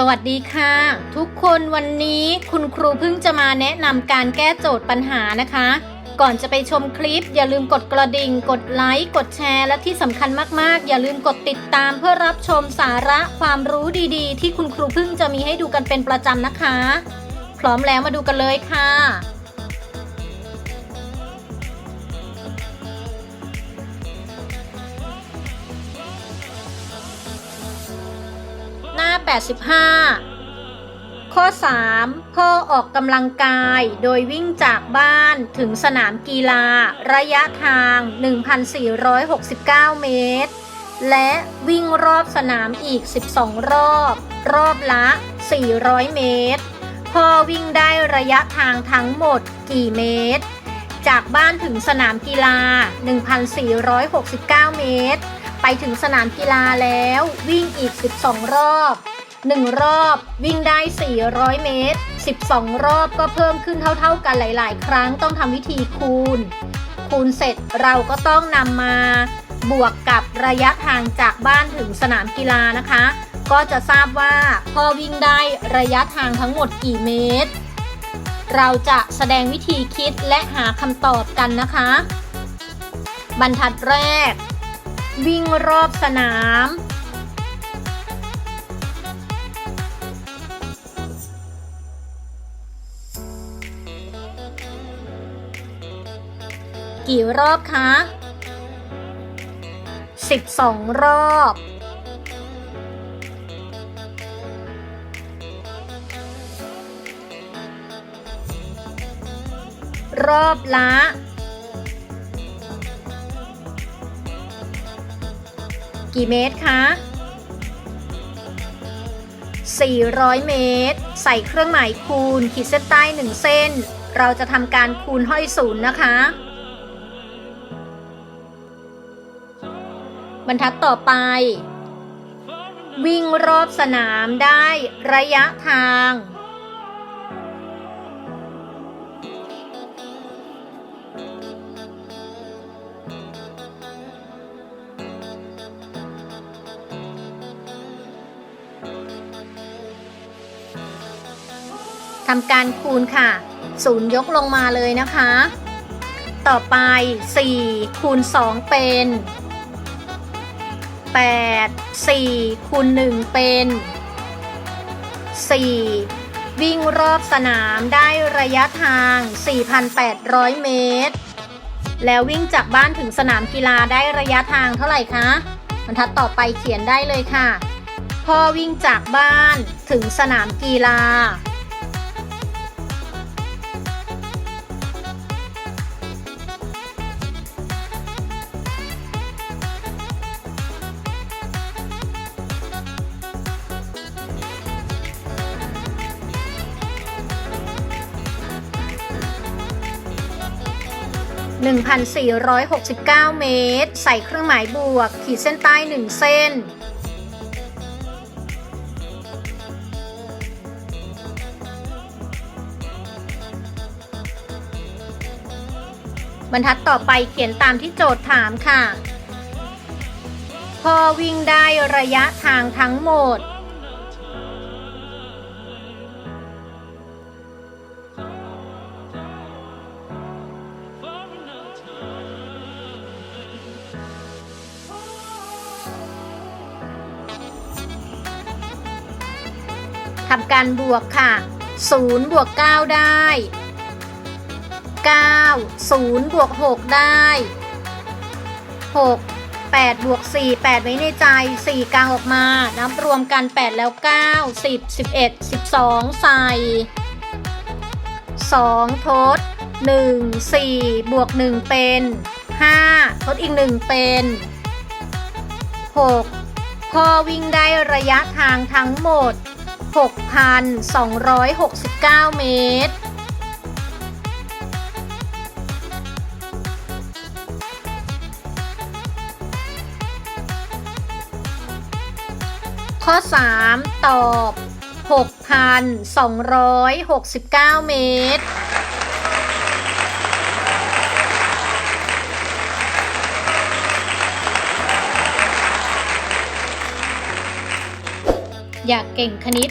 สวัสดีค่ะ ทุกคนวันนี้คุณครูเพิ่งจะมาแนะนำการแก้โจทย์ปัญหานะคะ ก่อนจะไปชมคลิป อย่าลืมกดกระดิ่ง กดไลค์ กดแชร์ และที่สำคัญมากๆ อย่าลืมกดติดตามเพื่อรับชมสาระความรู้ดีๆ ที่คุณครูเพิ่งจะมีให้ดูกันเป็นประจำนะคะ พร้อมแล้วมาดูกันเลยค่ะ หน้า85 ข้อ 3 พ่อออกกำลังกายโดยวิ่งจากบ้านถึงสนามกีฬา ระยะทาง 1,469 เมตร และวิ่งรอบสนามอีก 12 รอบ รอบละ 400 เมตร พ่อวิ่งได้ระยะทางทั้งหมดกี่เมตร จากบ้านถึงสนามกีฬา 1,469 เมตรไปถึงสนามกีฬาแล้ววิ่งอีก 12 รอบ 1 รอบวิ่งได้ 400 เมตร 12 รอบก็เพิ่มขึ้นเท่า ๆ กันหลาย ๆ ครั้งต้องทำวิธีคูณ คูณเสร็จเราก็ต้องนำมาบวกกับระยะทางจากบ้านถึงสนามกีฬานะคะ ก็จะทราบว่าพ่อวิ่งได้ระยะทางทั้งหมดกี่เมตร เราจะแสดงวิธีคิดและหาคำตอบกันนะคะ บรรทัดแรก วิ่งรอบสนาม กี่รอบคะ 12 รอบ รอบละ กี่เมตรคะ400 เมตร ใส่เครื่องหมายคูณ ขีดเส้นใต้ 1 เส้น เราจะทำการคูณห้อยศูนย์นะคะ บรรทัดต่อไป วิ่งรอบสนามได้ระยะทาง ทำการคูณค่ะ ศูนย์ยกลงมาเลยนะคะ ต่อไป 4 คูณ 2 เป็น 8 4คูณ1เป็น 4 วิ่งรอบสนามได้ระยะทาง 4,800 เมตร แล้ววิ่งจากบ้านถึงสนามกีฬาได้ระยะทางเท่าไหร่คะบรรทัดต่อไปเขียนได้เลยค่ะ พ่อวิ่งจากบ้านถึงสนามกีฬา 1,469 เมตร ใส่เครื่องหมายบวก ขีดเส้นใต้ 1 เส้น บรรทัดต่อไปเขียนตามที่โจทย์ถามค่ะ พอวิ่งได้ระยะทางทั้งหมด ทำการบวกค่ะ 0 บวก 9 ได้ 9 0 บวก 6 ได้ 6 8 บวก 4 8 ไว้ในใจ 4 กลางออกมา นับรวมกัน 8 แล้ว 9 10 11 12 ใส่ 2 ทด 1 4 บวก 1 เป็น 5 ทดอีก 1 เป็น 6 พอวิ่งได้ระยะทางทั้งหมด 6,269 เมตร ข้อ 3 ตอบ 6,269 เมตรอยากเก่งคณิต